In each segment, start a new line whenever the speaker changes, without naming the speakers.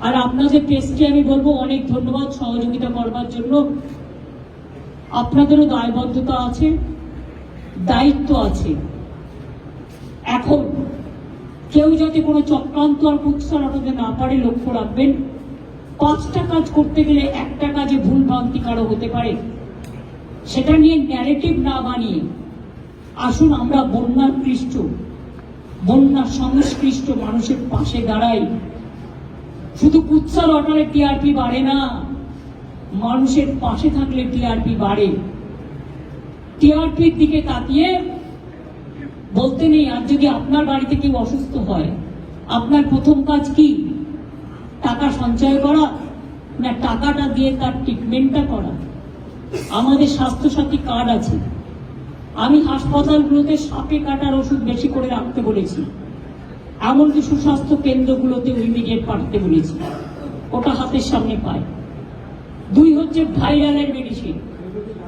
আর আপনাদের প্রেসকে আমি বলব, অনেক ধন্যবাদ সহযোগিতা করবার জন্য। আপনাদেরও দায়বদ্ধতা আছে, দায়িত্ব আছে। এখন, কেউ যাতে কোনো চক্রান্ত আর কুৎসা রটাতে না পারে, লক্ষ্য রাখবেন, পাঁচটা কাজ করতে গেলে একটা কাজে ভুল ভ্রান্তি কারও হতে পারে। সেটা নিয়ে ন্যারেটিভ না বানিয়ে, আসুন আমরা বন্যার কৃষ্ট, বন্যার সংস্কৃষ্ট মানুষের পাশে দাঁড়াই। শুধু কুৎসা লটারে টিআরপি বাড়ে না, মানুষের পাশে থাকলে টিআরপি বাড়ে। টিআরপির দিকে তাকিয়ে বলতে নেই, আর যদি আপনার বাড়িতে কেউ অসুস্থ হয়, আপনার প্রথম কাজ কি? টাকা সঞ্চয় করা? না, টাকাটা দিয়ে তার ট্রিটমেন্টটা করা। আমাদের স্বাস্থ্যসাথী কার্ড আছে। আমি হাসপাতালগুলোতে সাপে কাটার ওষুধ বেশি করে রাখতে বলেছি। এমনকি সুস্বাস্থ্য কেন্দ্রগুলোতে ইমিডিয়েট পাঠাতে বলেছি ওটা হাতের সামনে পায়। দুই হচ্ছে ভাইরালের মেডিসিন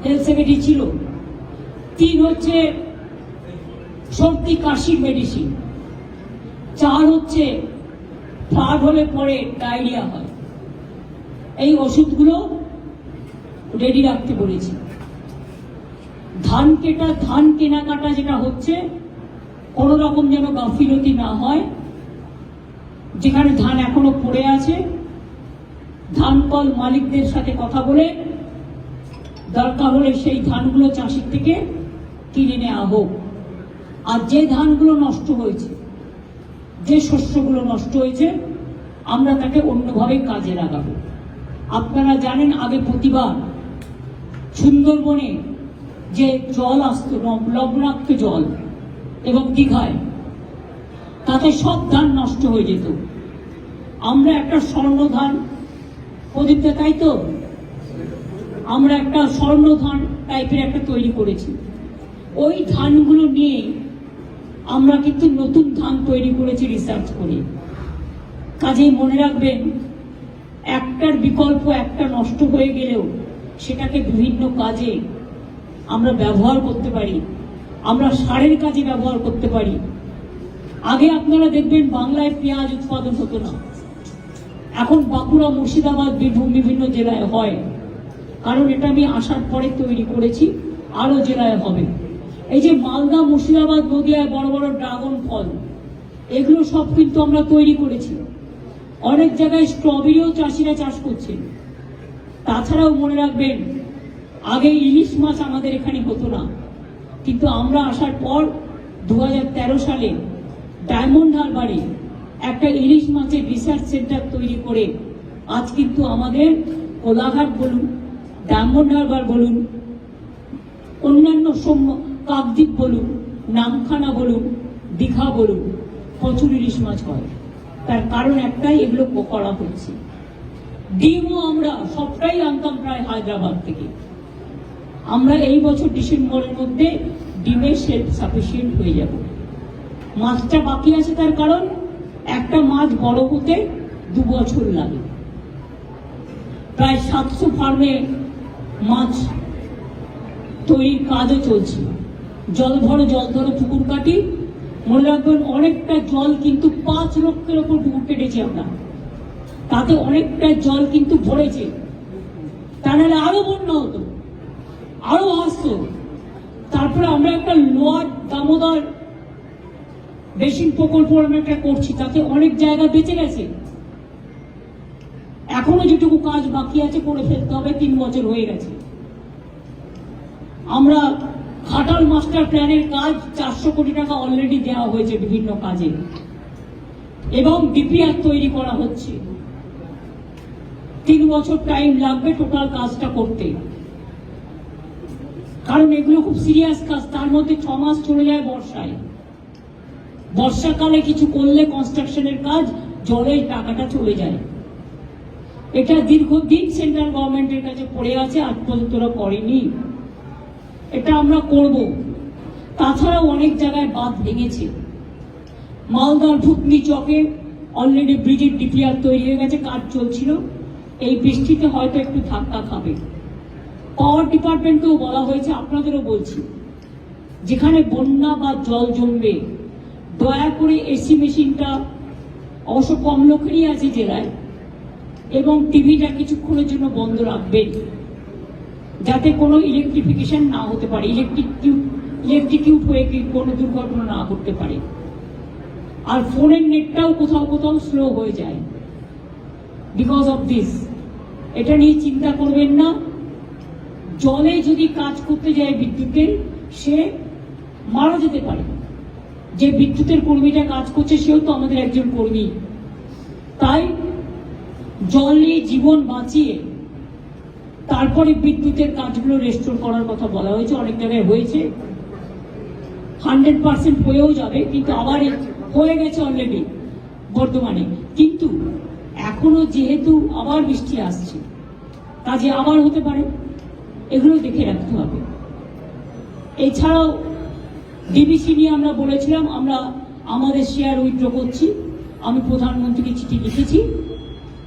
হেলথ সেক্রেটারি ছিল। তিন হচ্ছে সর্দি কাশির মেডিসিন চার হচ্ছে ফ্লাড হলে পরে ডায়রিয়া হয়। এই ওষুধগুলো রেডি রাখতে বলেছি। ধান কেটা, ধান কেনাকাটা যেটা হচ্ছে কোনো রকম যেন গাফিলতি না হয়। যেখানে ধান এখনও পড়ে আছে, ধান কল মালিকদের সাথে কথা বলে দরকার হলে সেই ধানগুলো চাষির থেকে কিনে নেওয়া হোক। আর যে ধানগুলো নষ্ট হয়েছে, যে শস্যগুলো নষ্ট হয়েছে, আমরা তাকে অন্যভাবে কাজে লাগাবো। আপনারা জানেন, আগে প্রতিবার সুন্দরবনে যে জল আসতো, লব- লবণাক্ত জল এবং কি দীঘায় তাতে সব ধান নষ্ট হয়ে যেত। আমরা একটা স্বর্ণ ধান প্রদীপটা তাই তো? আমরা একটা স্বর্ণ ধান টাইপের একটা তৈরি করেছি। ওই ধানগুলো নিয়ে আমরা কিন্তু নতুন ধান তৈরি করেছি রিসার্চ করে। কাজেই মনে রাখবেন, একটার বিকল্প একটা নষ্ট হয়ে গেলেও সেটাকে বিভিন্ন কাজে আমরা ব্যবহার করতে পারি। আমরা সারের কাজে ব্যবহার করতে পারি। আগে আপনারা দেখবেন বাংলায় পেঁয়াজ উৎপাদন হতো না। এখন বাঁকুড়া, মুর্শিদাবাদ, বীরভূম বিভিন্ন জেলায় হয়। কারণ এটা আমি আসার পরে তৈরি করেছি আরও জেলায় হবে। এই যে মালদা, মুর্শিদাবাদ, নদিয়ায় বড় বড় ড্রাগন ফল, এগুলো সব কিন্তু আমরা তৈরি করেছি। অনেক জায়গায় স্ট্রবেরিও চাষিরা চাষ করছে। তাছাড়াও মনে রাখবেন, আগে ইলিশ মাছ আমাদের এখানে হতো না। কিন্তু আমরা আসার পর দু হাজার তেরো সালে ডায়মন্ড হারবারে একটা ইলিশ মাছের রিসার্চ সেন্টার তৈরি করে আজ কিন্তু আমাদের কোলাঘাট বলুন, ডায়মন্ড হারবার বলুন, অন্যান্য সম- কাকদ্বীপ বলুন, নামখানা বলুন, দীঘা বলুন, প্রচুর ইলিশ মাছ হয়। তার কারণ একটাই, এগুলো করা হচ্ছে। ডিমও আমরা সবটাই আনতাম প্রায় হায়দ্রাবাদ থেকে। আমরা এই বছর ডিসেম্বরের মধ্যে ডিমের সেলফ সাফিসিয়েন্ট হয়ে যাব। মাছটা বাকি আছে তার কারণ, একটা মাছ বড় হতে দু বছর লাগে। প্রায় সাতশো ফার্মে মাছ তৈরির কাজও চলছে। জল ভরো, জল ধরো, পুকুর কাটি। মনে রাখবেন, অনেকটা জল কিন্তু পাঁচ লক্ষের ওপর পুকুর কেটেছি আমরা। তাতে অনেকটা জল কিন্তু ভরেছে। তা নাহলে আরও বন্যা হতো। আরও আসতো। তারপরে আমরা একটা লোয়ার দামোদর বেসিন প্রকল্প আমরা একটা করছি, তাতে অনেক জায়গা বেঁচে গেছে। এখনও যেটুকু কাজ বাকি আছে করে ফেলতে হবে, তিন বছর হয়ে গেছে। আমরা খাটাল মাস্টার প্ল্যানের কাজ চারশো কোটি টাকা অলরেডি দেওয়া হয়েছে বিভিন্ন কাজে। এবং ডিপিআর তৈরি করা হচ্ছে। তিন বছর টাইম লাগবে টোটাল কাজটা করতে। কারণ এগুলো খুব সিরিয়াস কাজ, তার মধ্যে ছ মাস চলে যায় বর্ষায়। বর্ষাকালে কিছু করলে কনস্ট্রাকশনের কাজ, জলের টাকাটা চলে যায়। এটা দীর্ঘদিন সেন্ট্রাল গভর্নমেন্টের কাছে পড়ে আছে, আজ পর্যন্ত করেনি। এটা আমরা করব। তাছাড়াও অনেক জায়গায় বাঁধ ভেঙেছে। মালদার ভুতনি চকে অলরেডি ব্রিজের ডিপিআর তৈরি হয়ে গেছে, কাজ চলছিল। এই বৃষ্টিতে হয়তো একটু ধাক্কা খাবে। পাওয়ার ডিপার্টমেন্টকেও বলা হয়েছে, আপনাদেরও বলছি, যেখানে বন্যা বা জল জমবে, দয়া করে এসি মেশিনটা অবশ্য কম লোকেরই আছে জেলায়, এবং টিভিটা কিছুক্ষণের জন্য বন্ধ রাখবেন, যাতে কোনো ইলেকট্রিফিকেশন না হতে পারে ইলেকট্রিক ইলেকট্রিকিউট হয়ে কোনো দুর্ঘটনা না ঘটতে পারে। আর ফোনের নেটটাও কোথাও কোথাও স্লো হয়ে যায়। বিকজ অফ দিস এটা নিয়ে চিন্তা করবেন না। জলে যদি কাজ করতে যায় বিদ্যুতের, সে মারা যেতে পারে। যে বিদ্যুতের কর্মীটা কাজ করছে, সেও তো আমাদের একজন কর্মী। তাই জলে জীবন বাঁচিয়ে তারপরে বিদ্যুতের কাজগুলো রেস্টোর করার কথা বলা হয়েছে, অনেক জায়গায় হয়েছে। হান্ড্রেড পার্সেন্ট হয়েও যাবে, কিন্তু আবার হয়ে গেছে অলরেডি বর্তমানে। কিন্তু এখনও যেহেতু আবার বৃষ্টি আসছে কাজে আবার হতে পারে? এগুলো দেখে রাখতে হবে। এছাড়াও ডিবিসি নিয়ে আমরা বলেছিলাম, আমরা আমাদের শেয়ার উইথড্র করছি। আমি প্রধানমন্ত্রীকে চিঠি লিখেছি।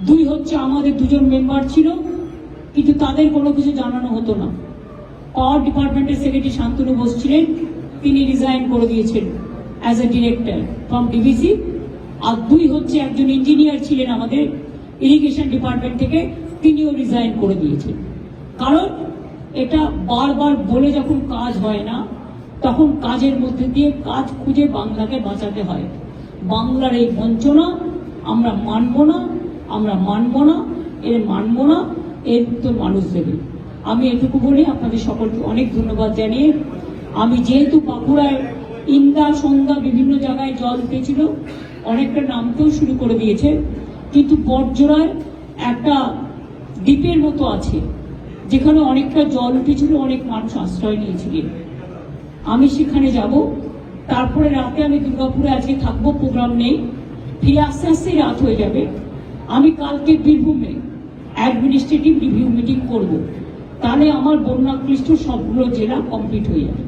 দুই হচ্ছে আমাদের দুজন মেম্বার ছিল, কিন্তু তাদের কোনো কিছু জানানো হতো না। পাওয়ার ডিপার্টমেন্টের সেক্রেটারি শান্তনু বোস ছিলেন, তিনি রিজাইন করে দিয়েছেন as a director from DVC আর দুই হচ্ছে একজন ইঞ্জিনিয়ার ছিলেন আমাদের ইরিগেশন ডিপার্টমেন্ট থেকে, তিনিও রিজাইন করে দিয়েছেন। কারণ এটা বারবার বলে যখন কাজ হয় না, তখন কাজের মধ্যে দিয়ে কাজ খুঁজে বাংলাকে বাঁচাতে হয়। বাংলার এই বঞ্চনা আমরা মানব না, আমরা মানব না, এর মানব না, এর উত্তর মানুষ দেবে। আমি এটুকু বলি, আপনাদের সকলকে অনেক ধন্যবাদ জানিয়ে, আমি যেহেতু বাঁকুড়ায় ইন্দা সন্ধ্যা বিভিন্ন জায়গায় জল উঠেছিল অনেকটা নামতেও শুরু করে দিয়েছে, কিন্তু বটজোড়ায় একটা দ্বীপের মতো আছে। যেখানে অনেকটা জল উঠেছিল, অনেক মানুষ আশ্রয় নিয়েছিলেন আমি সেখানে যাব। তারপরে রাতে আমি দুর্গাপুরে আজকে থাকব, প্রোগ্রাম নেই। ফিরে আস্তে আস্তে রাত হয়ে যাবে। আমি কালকে বীরভূমে অ্যাডমিনিস্ট্রেটিভ রিভিউ মিটিং করব। তাহলে আমার বন্যাকৃষ্ট সবগুলো জেলা কমপ্লিট হয়ে যাবে।